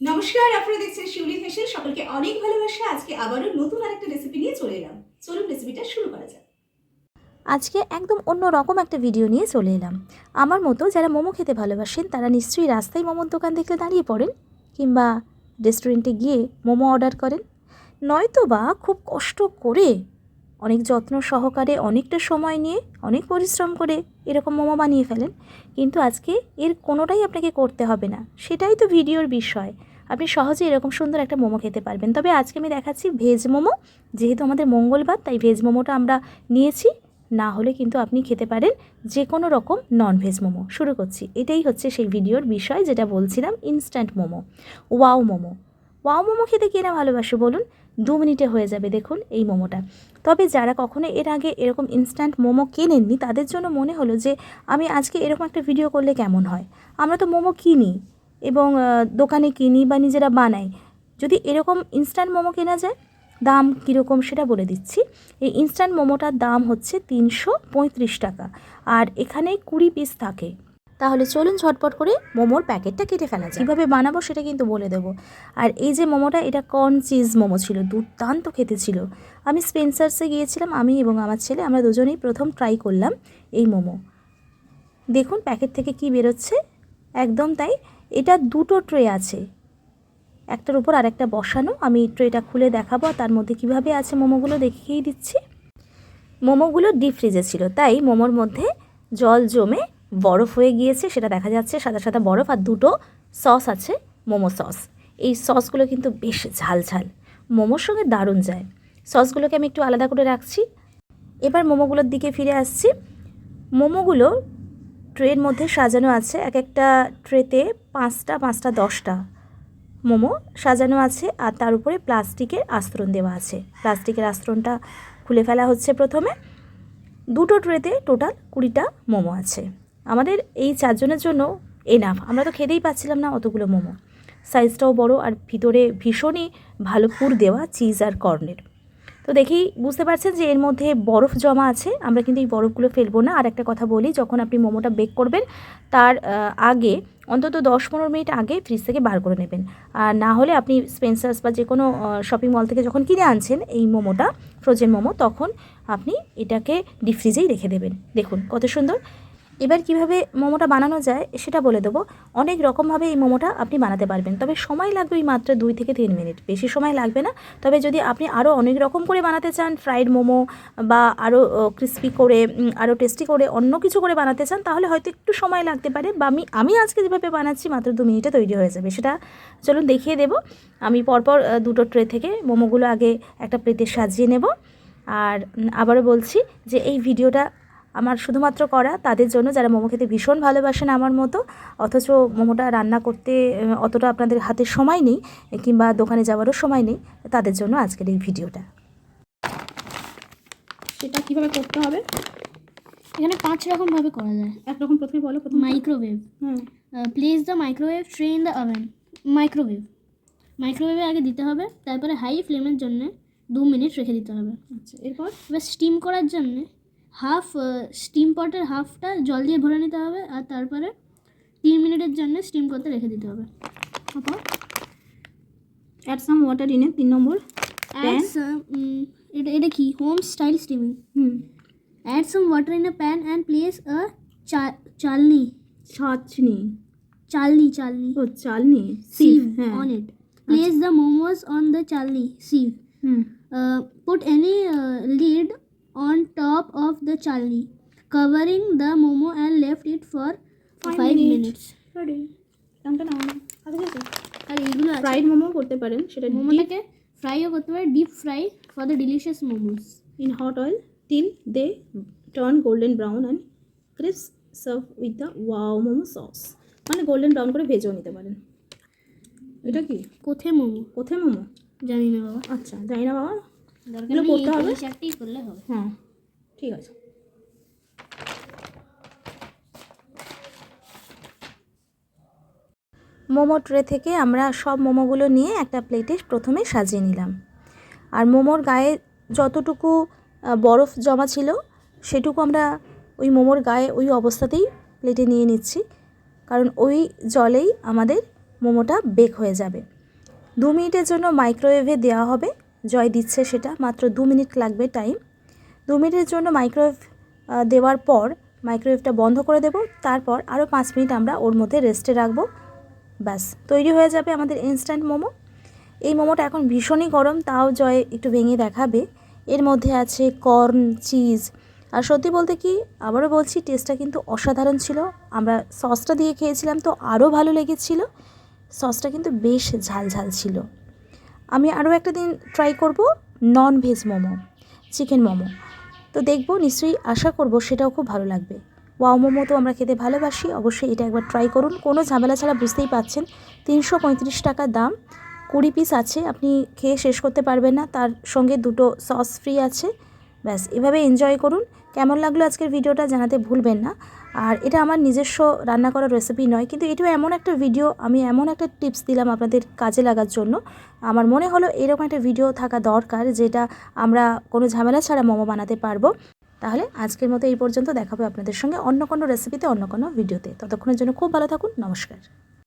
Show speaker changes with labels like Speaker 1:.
Speaker 1: নমস্কার, আপনারা দেখছেন শিউলি হেসেল সকলকে অনেক ভালোবাসা। আজকে আবারও নতুন আরেকটা রেসিপি নিয়ে চলে এলাম। চলুন রেসিপিটা শুরু করা যাক।
Speaker 2: আজকে একদম অন্য রকম একটা ভিডিও নিয়ে চলে এলাম। আমার মতো যারা মোমো খেতে ভালোবাসেন, তারা নিশ্চয়ই রাস্তায় মোমোর দোকান দেখলে দাঁড়িয়ে পড়েন কিংবা রেস্টুরেন্টে গিয়ে মোমো অর্ডার করেন। নয়তো বা খুব কষ্ট করে অনেক যত্ন সহকারে, অনেকটা সময় নিয়ে, অনেক পরিশ্রম করে এরকম মোমো বানিয়ে ফেলেন। কিন্তু আজকে এর কোনোটাই আপনাকে করতে হবে না। সেটাই তো ভিডিওর বিষয়। আপনি সহজে এরকম সুন্দর একটা মোমো খেতে পারবেন। তবে আজকে আমি দেখাচ্ছি ভেজ মোমো। যেহেতু আমাদের মঙ্গলবার, তাই ভেজ মোমোটা আমরা নিয়েছি। না হলে কিন্তু আপনি খেতে পারেন যে কোনো রকম নন ভেজ মোমো। শুরু করছি। এটাই হচ্ছে সেই ভিডিওর বিষয় যেটা বলছিলাম instant momo. Wow momo. Wow momo খেতে কে না ভালোবাসে বলুন? দু মিনিটে হয়ে যাবে দেখুন এই মোমোটা। তবে যারা কখনো এর আগে এরকম ইনস্ট্যান্ট মোমো কেনেননি, তাদের জন্য মনে হলো যে, আমি আজকে এরকম একটা ভিডিও করলে কেমন হয়? আমরা তো মোমো কিনি এবং দোকানে কিনি বা নিজেরা বানাই। যদি এরকম ইনস্ট্যান্ট মোমো কেনা যায়, দাম কীরকম সেটা বলে দিচ্ছি। এই ইনস্ট্যান্ট মোমোটার দাম হচ্ছে তিনশো পঁয়ত্রিশ টাকা। আর এখানে কুড়ি পিস থাকে। তাহলে চলুন ঝটপট করে মোমোর প্যাকেটটা কেটে ফেলা যায় কীভাবে বানাবো সেটা কিন্তু বলে দেবো। আর এই যে মোমোটা, এটা কর্ন চিজ মোমো ছিল, দুর্দান্ত খেতে ছিল। আমি স্পেন্সার্সে গিয়েছিলাম, আমি এবং আমার ছেলে, আমরা দুজনেই প্রথম ট্রাই করলাম এই মোমো। দেখুন প্যাকেট থেকে কি বেরোচ্ছে। একদম তাই, এটা দুটো ট্রে আছে। একটার উপর আর একটা বসানো। আমি ট্রেটা খুলে দেখাবো তার মধ্যে কীভাবে আছে মোমোগুলো দেখিয়েই দিচ্ছি। মোমোগুলো ডিপ ফ্রিজে ছিল, তাই মোমোর মধ্যে জল জমে বরফ হয়ে গিয়েছে, সেটা দেখা যাচ্ছে। সাদা সাদা বরফ আর দুটো সস আছে, মোমো সস। এই সসগুলো কিন্তু বেশ ঝাল ঝাল। মোমোর সঙ্গে দারুণ যায়। সসগুলোকে আমি একটু আলাদা করে রাখছি। এবার মোমোগুলোর দিকে ফিরে আসছি। মোমোগুলো ট্রের মধ্যে সাজানো আছে। এক একটা ট্রেতে পাঁচটা পাঁচটা, দশটা মোমো সাজানো আছে আর তার উপরে প্লাস্টিকের আস্তরণ দেওয়া আছে। প্লাস্টিকের আস্তরণটা খুলে ফেলা হচ্ছে প্রথমে। দুটো ট্রেতে টোটাল কুড়িটা মোমো আছে। আমাদের এই চারজনের জন্য এনাফ আমরা তো খেতেই পাচ্ছিলাম না অতগুলো মোমো। সাইজটাও বড় আর ভিতরে ভীষণই ভালো পুর দেওয়া চিজ আর কর্নের। তো দেখি, বুঝতে পারছেন যে এর মধ্যে বরফ জমা আছে। আমরা কিন্তু এই বরফগুলো ফেলব না। আর একটা কথা বলি, যখন আপনি মোমোটা বেক করবেন, তার আগে, অন্তত দশ পনেরো মিনিট আগে ফ্রিজ থেকে বার করে নেবেন। আর না হলে আপনি স্পেন্সার্স বা যে কোনো শপিং মল থেকে যখন কিনে আনছেন এই মোমোটা ফ্রোজেন মোমো, তখন আপনি এটাকে ডিপ ফ্রিজেই রেখে দেবেন। দেখুন কত সুন্দর। এবার কীভাবে মোমোটা বানানো যায় সেটা বলে দেবো। অনেক রকমভাবে এই মোমোটা আপনি বানাতে পারবেন। তবে সময় লাগবে এই মাত্র দুই থেকে তিন মিনিট। বেশি সময় লাগবে না। তবে যদি আপনি আরও অনেক রকম করে বানাতে চান, ফ্রাইড মোমো বা আরও ক্রিস্পি করে আরও টেস্টি করে, অন্য কিছু করে বানাতে চান, তাহলে হয়তো একটু সময় লাগতে পারে বা আমি আমি আজকে যেভাবে বানাচ্ছি মাত্র দু মিনিটে তৈরি হয়ে যাবে। সেটা চলুন দেখিয়ে দেবো। আমি পরপর দুটো ট্রে থেকে মোমোগুলো আগে একটা প্লেটে সাজিয়ে নেব। আর আবারও বলছি যে এই ভিডিওটা আমার শুধুমাত্র করা তাদের জন্য যারা মোমো খেতে ভীষণ ভালোবাসেন আমার মতো অথচ মোমোটা রান্না করতে অতটা আপনাদের হাতে সময় নেই কিংবা দোকানে যাওয়ারও সময় নেই তাদের জন্য আজকের এই ভিডিওটা।
Speaker 1: সেটা কীভাবে করতে হবে?
Speaker 3: এখানে পাঁচ রকম ভাবে করা যায়।
Speaker 1: একরকম প্রথমে বলো প্রথম
Speaker 3: microwave
Speaker 1: hmm.
Speaker 3: Place the microwave tray in the oven microwave মাইক্রোওয়েভে আগে দিতে হবে তারপরে হাই ফ্লেমের জন্য দু মিনিট রেখে দিতে হবে।
Speaker 1: আচ্ছা এরপর?
Speaker 3: এবার স্টিম করার জন্য হাফ স্টিম পটের হাফটা জল দিয়ে ভরে নিতে হবে আর তারপরে তিন মিনিটের জন্য স্টিম করতে রেখে দিতে হবে।
Speaker 1: অ্যাড সাম ওয়াটার ইনে তিন নম্বর
Speaker 3: অ্যাড এটা এটা কি? Home style steaming
Speaker 1: hmm.
Speaker 3: Add some water in a pan and place a চালনি।
Speaker 1: ছাঁচনি
Speaker 3: চালনি চালনি।
Speaker 1: ও চালনি। হ্যাঁ।
Speaker 3: on it. Place the momos on the chalni sieve.
Speaker 1: Hmm.
Speaker 3: any uh, lid on top of the chalni, covering the momo and left it for
Speaker 1: Five
Speaker 3: five,
Speaker 1: minutes.
Speaker 3: আর এইগুলো
Speaker 1: fried momo করতে পারেন সেটা
Speaker 3: মোমোটাকে ফ্রাইও করতে পারে deep fry for the delicious momos
Speaker 1: in hot oil till they turn golden brown and crisp serve with the wow momo sauce মানে golden brown করে ভেজেও নিতে পারেন এটা কি
Speaker 3: কোথে মোমো
Speaker 1: কোথায় মোমো
Speaker 3: জানি না বাবা
Speaker 1: আচ্ছা জানি না বাবা
Speaker 3: দরকার
Speaker 1: করতে হবে?
Speaker 3: করলে হবে।
Speaker 1: হ্যাঁ ঠিক আছে।
Speaker 2: মোমো ট্রে থেকে আমরা সব মোমোগুলো নিয়ে একটা প্লেটে প্রথমে সাজিয়ে নিলাম। আর মোমোর গায়ে যতটুকু বরফ জমা ছিল সেটুকু আমরা ওই মোমোর গায়ে ওই অবস্থাতেই প্লেটে নিয়ে নিচ্ছি। কারণ ওই জলেই আমাদের মোমোটা বেক হয়ে যাবে। দু মিনিটের জন্য মাইক্রোওয়েভে দেওয়া হবে। জয় দিচ্ছে সেটা। মাত্র দু মিনিট লাগবে টাইম দু মিনিটের জন্য মাইক্রোওয়েভ দেওয়ার পর মাইক্রোওয়েভটা বন্ধ করে দেব। তারপর আরও পাঁচ মিনিট আমরা ওর মধ্যে রেস্টে রাখব। ব্যাস, তৈরি হয়ে যাবে আমাদের ইনস্ট্যান্ট মোমো। এই মোমোটা এখন ভীষণই গরম, তাও জয় একটু ভেঙে দেখাবে। এর মধ্যে আছে কর্ন চিজ আর সত্যি বলতে কি, আবারও বলছি টেস্টটা কিন্তু অসাধারণ ছিল। আমরা সসটা দিয়ে খেয়েছিলাম, তো আরও ভালো লেগেছিল। সসটা কিন্তু বেশ ঝাল ঝাল ছিল। আমি আরও একটা দিন ট্রাই করব non veg momo chicken momo. তো দেখব, নিশ্চয়ই আশা করব সেটাও খুব ভালো লাগবে। ওয়াও মোমো তো আমরা খেতে ভালোবাসি, অবশ্যই এটা একবার ট্রাই করুন। কোনো ঝামেলা ছাড়া বুঝতেই পাচ্ছেন, তিনশো পঁয়ত্রিশ টাকা দাম। কুড়ি পিস আছে, আপনি খেয়ে শেষ করতে পারবেন না, তার সঙ্গে দুটো সস ফ্রি আছে। ব্যাস, এভাবে এনজয় করুন। কেমন লাগল আজকের ভিডিওটা জানাতে ভুলবেন না। আর এটা আমার নিজস্ব রান্না করার রেসিপি নয়, কিন্তু এটাও এমন একটা ভিডিও আমি এমন একটা টিপস দিলাম আপনাদের কাজে লাগার জন্য। আমার মনে হলো এরকম একটা ভিডিও থাকা দরকার, যেটা আমরা কোনো ঝামেলা ছাড়া মোমো বানাতে পারব। তাহলে আজকের মতো এই পর্যন্ত, দেখাবো আপনাদের সঙ্গে অন্য কোনো রেসিপিতে অন্য কোনো ভিডিওতে ততক্ষণের জন্য খুব ভালো থাকুন, নমস্কার।